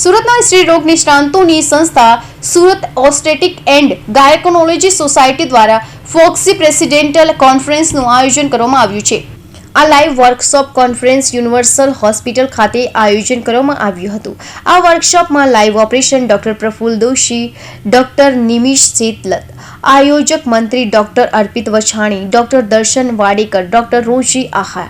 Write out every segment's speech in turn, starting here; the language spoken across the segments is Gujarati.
સુરતના સ્ત્રી રોગ નિષ્ણાંતોની સંસ્થા Surat obstetric and gynaecology society દ્વારા ફોક્સી પ્રેસિડેન્ટલ કોન્ફરન્સનું આયોજન કરવામાં આવ્યું છે. આ live workshop conference universal hospital ખાતે આયોજન કરવામાં આવ્યું હતું. આ વર્કશોપમાં live operation doctor Praful Doshi, doctor Nimish Setalat આયોજક મંત્રી ડોક્ટર અર્પિત વછાણી, ડોક્ટર દર્શન વાડેકર, ડોક્ટર રોજી આહા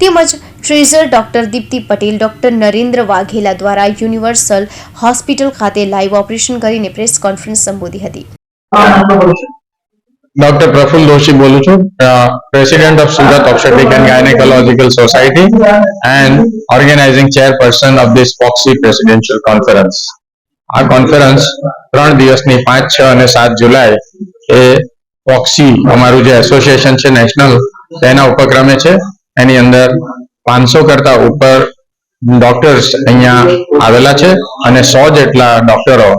તેમજ treasurer doctor Dipti Patel doctor Narendra Vaghela દ્વારા યુનિવર્સલ હોસ્પિટલ ખાતે લાઈવ ઓપરેશન કરીને પ્રેસ કોન્ફરન્સ સંબોધી હતી. ડોક્ટર પ્રફુલ દોશી બોલું છું. President of Surat obstetric and gynaecological society and organising chairperson of this FOGSI presidential conference આ કોન્ફરન્સ ત્રણ દિવસની પાંચ છ અને સાત જુલાઈ એ પોક્સી અમારું જે એસોસિએશન છે નેશનલ તેના ઉપક્રમે છે. એની અંદર પાંચસો કરતા ઉપર ડોક્ટર્સ અહીંયા આવેલા છે અને સો જેટલા ડોક્ટરો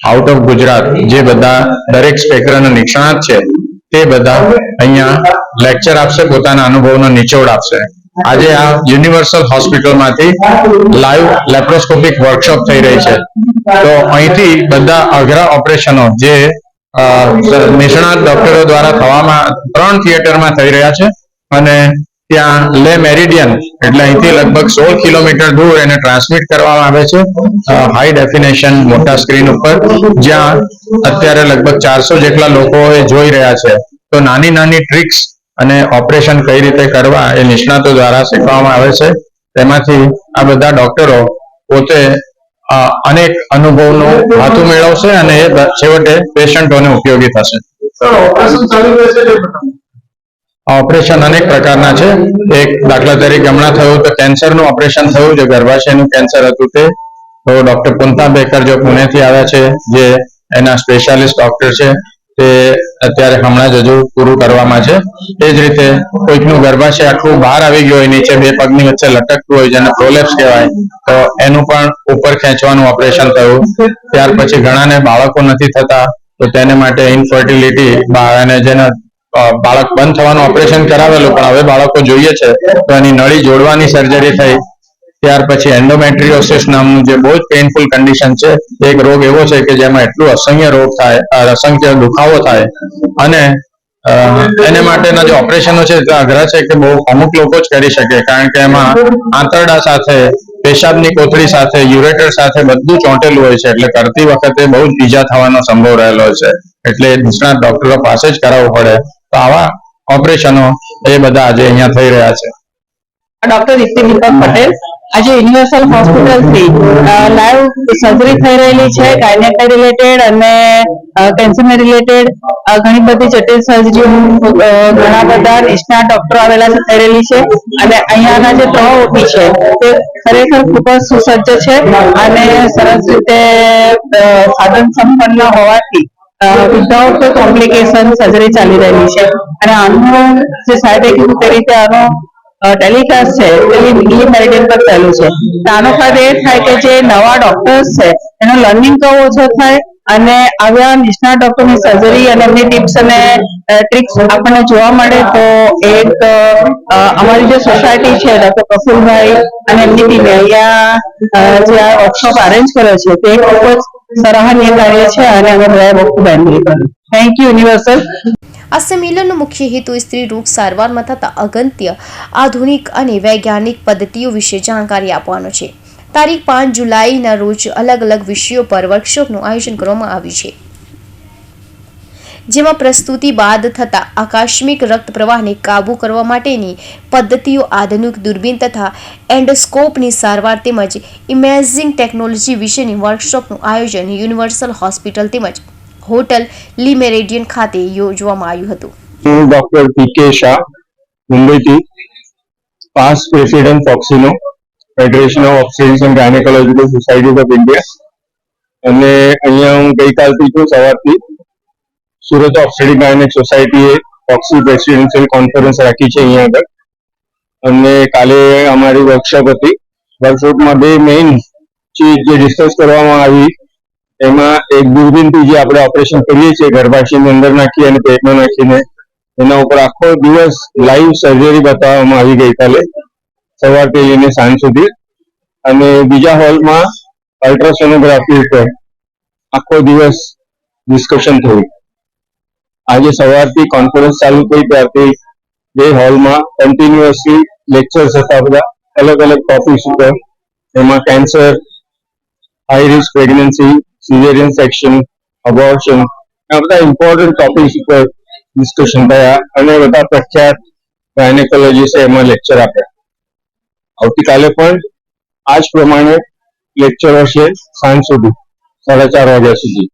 આઉટ ઓફ ગુજરાત જે બધા દરેક સ્પેકરના નિષ્ણાત છે, તે બધા અહીંયા લેક્ચર આપશે, પોતાના અનુભવનો નિચોડ આપશે. આજે આ યુનિવર્સલ હોસ્પિટલમાંથી લાઈવ લેપ્રોસ્કોપિક વર્કશોપ થઈ રહી છે. તો અહીંથી બધા અઘરા ઓપરેશનો જે નિષ્ણાત ડોક્ટરો દ્વારા થવામાં ત્રણ થિયેટરમાં થઈ રહ્યા છે અને ત્યાં લે મેરિડિયન એટલે અહીંથી લગભગ સોળ કિલોમીટર દૂર એને ટ્રાન્સમિટ કરવામાં આવે છે. હાઈ ડેફિનેશન મોટા સ્ક્રીન ઉપર, જ્યાં અત્યારે લગભગ ચારસો જેટલા લોકો એ જોઈ રહ્યા છે. તો નાની નાની ટ્રિક્સ અને ઓપરેશન કઈ રીતે કરવા એ નિષ્ણાતો દ્વારા શીખવામાં આવે છે. તેમાંથી આ બધા ડોક્ટરો પોતે અનેક અનુભવનો હાથું મેળવશે અને એ છેવટે પેશન્ટોને ઉપયોગી થશે. ઓપરેશન ચાલુ બતાવો. ઓપરેશન અનેક પ્રકારના છે. એક દાખલા તરીકે હમણાં થયું તો કેન્સરનું ઓપરેશન થયું જે ગર્ભાશયનું કેન્સર હતું તે. તો ડોક્ટર પુંતા બેકર જો પુણેથી આવ્યા છે, જે એના સ્પેશિયાલિસ્ટ ડોક્ટર છે, તે અત્યારે હમણાં જ હજુ પૂરું કરવામાં છે. એ જ રીતે કોઈકનું ગર્ભાશય આખું બહાર આવી ગયું હોય, નીચે બે પગની વચ્ચે લટકતું હોય, જેને પ્રોલેપ્સ કહેવાય, તો એનું પણ ઉપર ખેંચવાનું ઓપરેશન થયું. ત્યાર પછી ઘણાને બાળકો નથી થતા, તો તેને માટે ઇનફર્ટિલિટી જેને બાળક બંધ થવાનું ઓપરેશન કરાવેલું, પણ હવે બાળકો જોઈએ છે, તો એની નળી જોડવાની સર્જરી થઈ. ત્યાર પછી એન્ડોમેટ્રિયોસિસ નામનું જે બહુ જ પેઇનફુલ કન્ડિશન છે, એક રોગ એવો છે કે જેમાં એટલું અસંખ્ય રોગ થાય અસંખ્ય દુખાવો થાય. અને એને માટેના જે ઓપરેશનો છે, તે અઘરા છે કે બહુ અમુક લોકો જ કરી શકે, કારણ કે એમાં આંતરડા સાથે, પેશાબની કોથળી સાથે યુરેટર સાથે બધું ચોંટેલું હોય છે, એટલે કરતી વખતે બહુ જ ઈજા થવાનો સંભવ રહેલો છે. એટલે નિષ્ણાત ડોક્ટરો પાસે જ કરાવવું પડે. આવા ઓપરેશનો એ બધા આજે અહીંયા થઈ રહ્યા છે. ડોક્ટર દીપક પટેલ, આજે યુનિવર્સલ હોસ્પિટલથી લાઈવ સર્જરી થઈ રહેલી છે ગાયનેક રિલેટેડ અને કેન્સર રિલેટેડ ઘણી બધી જટિલ સર્જરીઓ ઘણા બધા નિષ્ણા ડોક્ટરો આવેલા છે, થઈ રહેલી છે. અને અહીંયાના જે ત્રણ ઓપી છે, તે ખરેખર ખૂબ જ સુસજ્જ છે અને સરસ રીતે સાધન સંપન્ન હોવાથી વિધાઉટ કોમ્પ્લિકેશન સર્જરી ચાલી રહેલી છે. અને આનું જે સાહેબે કીધું તે રીતે આનો ટેલિકાસ્ટ છે, એ ઇંગ્લિશ મેરિડિયન પર થયેલું છે. આનો ફાયદો એ થાય કે જે નવા ડોક્ટર્સ છે, એનો લર્નિંગ કર્વ ઓછો થાય અને આવ્યા નિષ્ણાત ડોક્ટરની સર્જરી અને એમની ટિપ્સ અને ટ્રિક્સ આપણને જોવા મળે તો એક અમારી જે સોસાયટી છે ડોક્ટર પ્રફુલભાઈ અને એમની ટીમે અહીંયા જે આ વર્કશોપ અરેન્જ કર્યો છે, તે ખૂબ જ સરાહનીય કાર્ય છે અને અમે બધાએ ખૂબ એન્જોય કર્યું થેન્ક યુ યુનિવર્સલ આ સંમેલનનો મુખ્ય હેતુ સ્ત્રી રોગ સારવારમાં થતા અગત્ય, આધુનિક અને વૈજ્ઞાનિક પદ્ધતિઓ વિશે જાણકારી આપવાનો છે. તારીખ પાંચ જુલાઈના રોજ અલગ અલગ વિષયો પર વર્કશોપનું આયોજન કરવામાં આવ્યું છે. જેમાં પ્રસ્તુતિ બાદ થતા આકસ્મિક રક્ત પ્રવાહને કાબૂ કરવા માટેની પદ્ધતિઓ આધુનિક દૂરબીન તથા એન્ડોસ્કોપની સારવાર તેમજ ઇમેજિંગ ટેકનોલોજી વિશેની વર્કશોપનું આયોજન યુનિવર્સલ હોસ્પિટલ તેમજ હોટલ લી મેરેડિયન ખાતે યોજવામાં આવ્યું હતું. હું ડોક્ટર પી કે શાહ, મુંબઈથી past president ફોક્સિનો federation of obstetrics and gynaecological society of India અને અહીંયા હું ગઈકાલથી છું સવારથી. સુરત ઓક્સિડી ગાયનેક સોસાયટીએ ફોક્સી પ્રેસિડેન્શિયલ કોન્ફરન્સ રાખી છે અહીંયા આગળ. અને કાલે અમારી વર્કશોપ હતી. વર્કશોપમાં બે મેઇન ચીજ જે ડિસ્કસ કરવામાં આવી, એમાં એક દૂરબીનથી જે આપણે ઓપરેશન કરીએ છીએ, ગર્ભાશયની અંદર નાખી અને પેટમાં નાખીને, એના ઉપર આખો દિવસ લાઈવ સર્જરી બતાવવામાં આવી ગઈકાલે સવારથી લઈને સાંજ સુધી. અને બીજા હોલમાં અલ્ટ્રાસોનોગ્રાફી ઉપર આખો દિવસ ડિસ્કશન થયું. આજે સવારથી કોન્ફરન્સ ચાલુ થઈ ત્યારથી બે હોલમાં કન્ટિન્યુઅસલી લેક્ચર્સ હતા બધા, અલગ અલગ ટોપિક્સ ઉપર. એમાં cancer high risk pregnancy caesarean section abortion આ બધા ઇમ્પોર્ટન્ટ ટોપિક્સ ઉપર ડિસ્કશન થયા અને બધા પ્રખ્યાત ગાયનેકોલોજીસ્ટ એમાં લેક્ચર આપ્યા. આવતીકાલે પણ આ જ પ્રમાણે લેક્ચર હશે સાંજ સુધી, સાડા ચાર વાગ્યા સુધી.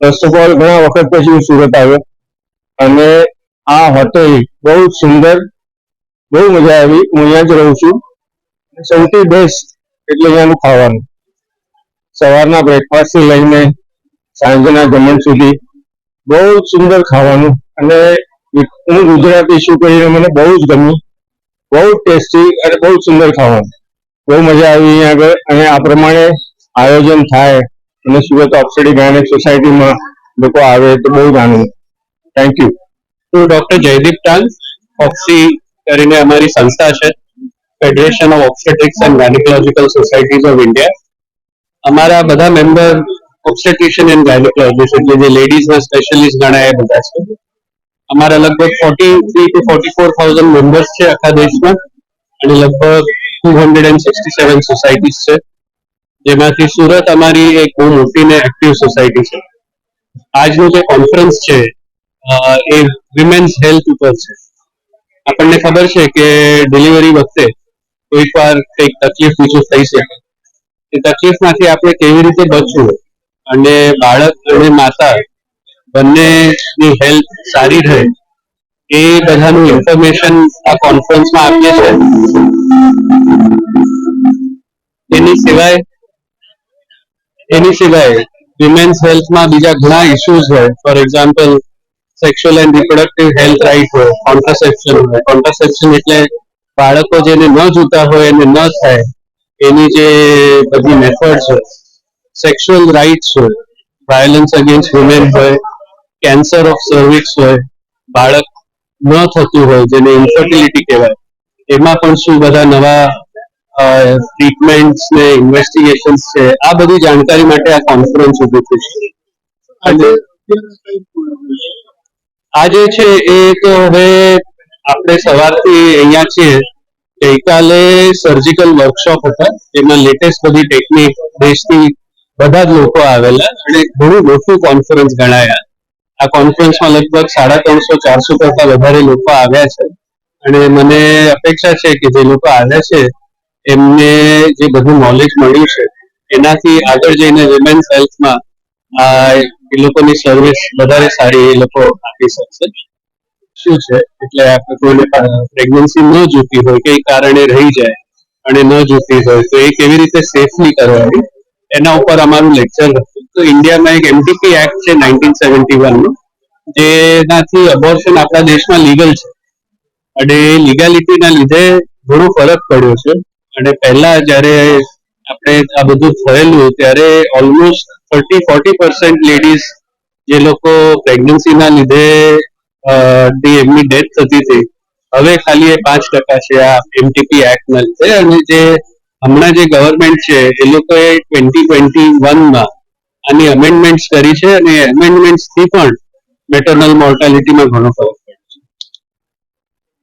ફર્સ્ટ ઓફ ઓલ ઘણા વખત પછી હું સુરત આવ્યો અને આ હોટેલ બહુ સુંદર, બહુ મજા આવી. હું અહીંયા જ રહું છું. સૌથી બેસ્ટ એટલે અહીંયાનું ખાવાનું. સવારના બ્રેકફાસ્ટથી લઈને સાંજના જમણ સુધી બહુ જ સુંદર ખાવાનું. અને હું ગુજરાતી શું કરીને મને બહુ જ ગમ્યું. બહુ ટેસ્ટી અને બહુ સુંદર ખાવાનું. બહુ મજા આવી અહીંયા આગળ. અને આ પ્રમાણે આયોજન થાય. અને સુરત ઓપ્સેટિક ગાયનેક સોસાયટીમાં લોકો આવે તો બહુ જ આનંદ. થેન્ક યુ હું ડોક્ટર જયદીપ ટાલ ઓક્સી કરીને અમારી સંસ્થા છે federation of obstetrics and gynaecological societies of India અમારા બધા મેમ્બર ઓબ્સ્ટેટ્રિશિયન એન્ડ ગાયનેકોલોજીસ્ટ એટલે જે લેડીઝના સ્પેશિયલિસ્ટ ગણાય એ બધા છે. અમારા લગભગ forty three two forty four thousand members છે આખા દેશમાં અને લગભગ two hundred and sixty seven societies છે. જેમાંથી સુરત અમારી એક બહુ મોટી ને એક્ટિવ સોસાયટી છે. આજનું જે કોન્ફરન્સ છે એ વિમેન્સ હેલ્થ ઉપર છે. આપણને ખબર છે કે ડિલિવરી વખતે કોઈક વાર કંઈક તકલીફ બીજું થઈ શકે. એ તકલીફમાંથી આપણે કેવી રીતે બચવું? અને બાળક અને માતા બંનેની હેલ્થ સારી રહે, એ બધાનું ઇન્ફોર્મેશન આ કોન્ફરન્સમાં આપીએ છીએ. એની સિવાય એની સિવાય વિમેન્સ હેલ્થમાં બીજા ઘણા ઇશ્યુઝ હોય. For example sexual and reproductive health right હોય કોન્ટ્રાસેપ્શન હોય. કોન્ટ્રાસેપ્શન એટલે બાળકો જેને ન જોતા હોય, એને ન થાય, એની જે બધી મેથડ્સ હોય સેક્સ્યુઅલ રાઇટ્સ હોય વાયોલન્સ અગેન્સ્ટ વુમેન હોય કેન્સર ઓફ સર્વિક્સ હોય, બાળક ન થતું હોય, જેને ઇન્ફર્ટિલિટી કહેવાય, એમાં પણ શું બધા નવા ટ્રીટમેન્ટ્સ ને ઇન્વેસ્ટિગેશન્સ છે આ બધી જાણકારી માટે આ કોન્ફરન્સ ઊભી થઈ છે. આજે આ જે છે એ તો હવે આપણે સવારથી અહીંયા છીએ. ગઈકાલે સર્જિકલ વર્કશોપ હતા એમાં લેટેસ્ટ બધી ટેકનિક દેશની બધા જ લોકો આવેલા અને ઘણું મોટું કોન્ફરન્સ ગણાયા. આ કોન્ફરન્સમાં લગભગ સાડા ત્રણસો ચારસો કરતા વધારે લોકો આવ્યા છે. અને મને અપેક્ષા છે કે જે લોકો આવ્યા છે એમને જે બધું નોલેજ મળ્યું છે, એનાથી આગળ જઈને વિમેન્સ હેલ્થમાં એ લોકોની સર્વિસ વધારે સારી એ લોકો આપી શકશે. શું છે? એટલે આપણે કોઈને પ્રેગ્નન્સી ન જોતી હોય કે કારણે રહી જાય અને ન જોતી હોય, તો એ કેવી રીતે સેફલી કરવાની? એના ઉપર અમારું લેક્ચર હતું. તો ઇન્ડિયામાં એક એમટીપી એક્ટ છે નાઇન્ટીન સેવન્ટી વનનું જેનાથી અબોર્શન આપણા દેશમાં લીગલ છે. અને લીગાલિટીના લીધે ઘણો ફરક પડ્યો છે. અને પહેલા જ્યારે આપણે આ બધું થયેલું, ત્યારે almost thirty forty percent ladies જે લોકો પ્રેગ્નન્સીના લીધે એમની ડેથ થતી હતી. હવે ખાલી એ પાંચ ટકા છે આ એમટીપી એક્ટના લીધે. અને જે હમણાં જે ગવર્મેન્ટ છે, એ લોકોએ ટ્વેન્ટી ટ્વેન્ટી વનમાં આની અમેન્ડમેન્ટ્સ કરી છે અને amendments થી પણ મેટર્નલ મોર્ટાલિટીમાં ઘણો ફરક પડે છે.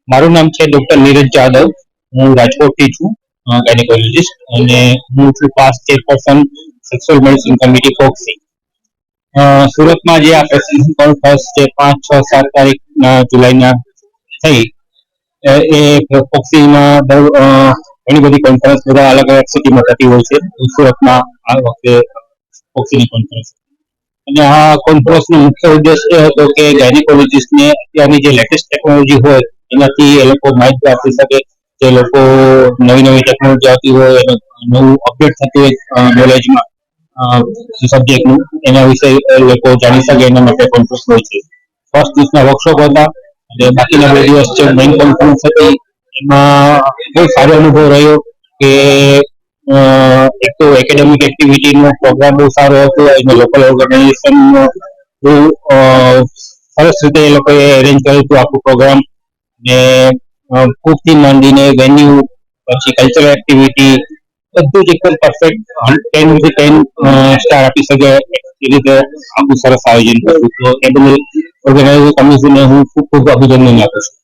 મારું નામ છે ડોક્ટર નીરજ જાદવ. હું રાજકોટથી છું. ગાયનેકોલોજીસ્ટ અને હું છું pass chairperson sexual medicine committee FOGSI સુરતમાં જે આ પ્રેસિડેન્ટ કોન્ફરન્સ છે પાંચ, છ, સાત તારીખ જુલાઈના થઈ, એ ફોક્સીમાં દર ઘણી બધી કોન્ફરન્સ બધા અલગ અલગ સિટીમાં થતી હોય છે. સુરતમાં આ વખતે ફોક્સીની કોન્ફરન્સ અને આ કોન્ફરન્સનો મુખ્ય ઉદ્દેશ એ હતો કે ગાયનેકોલોજીસ્ટને અત્યારની જે લેટેસ્ટ ટેકનોલોજી હોય, એનાથી એ લોકો માહિતી આપી શકે. જે લોકો નવી નવી ટેકનોલોજી આવતી હોય નવું અપડેટ થતું હોય નોલેજમાં સબ્જેક્ટનું એના વિશે લોકો જાણી શકે એના માટે કોન્ફરન્સ હોય છે. ફર્સ્ટ દિવસના વર્કશોપ હતા અને બાકીના બે દિવસ જે મેઇન કોન્ફરન્સ હતી, એમાં બહુ સારો અનુભવ રહ્યો કે એક તો એકેડેમિક એક્ટિવિટીનો પ્રોગ્રામ બહુ સારો હતો અને લોકલ ઓર્ગેનાઇઝેશન બહુ સરસ રીતે એ લોકોએ એરેન્જ કર્યું હતું આખું પ્રોગ્રામ ને ફૂડથી માંડીને વેન્યુ પછી કલ્ચરલ એક્ટિવિટી બધું જ એકદમ પરફેક્ટ ટેનમાંથી ટેન સ્ટાર આપી શકે એ રીતે આખું સરસ આયોજન કર્યું તો એ બદલ ઓર્ગેનાઇઝર કમિટીને હું ખૂબ ખૂબ અભિનંદન આપું છું.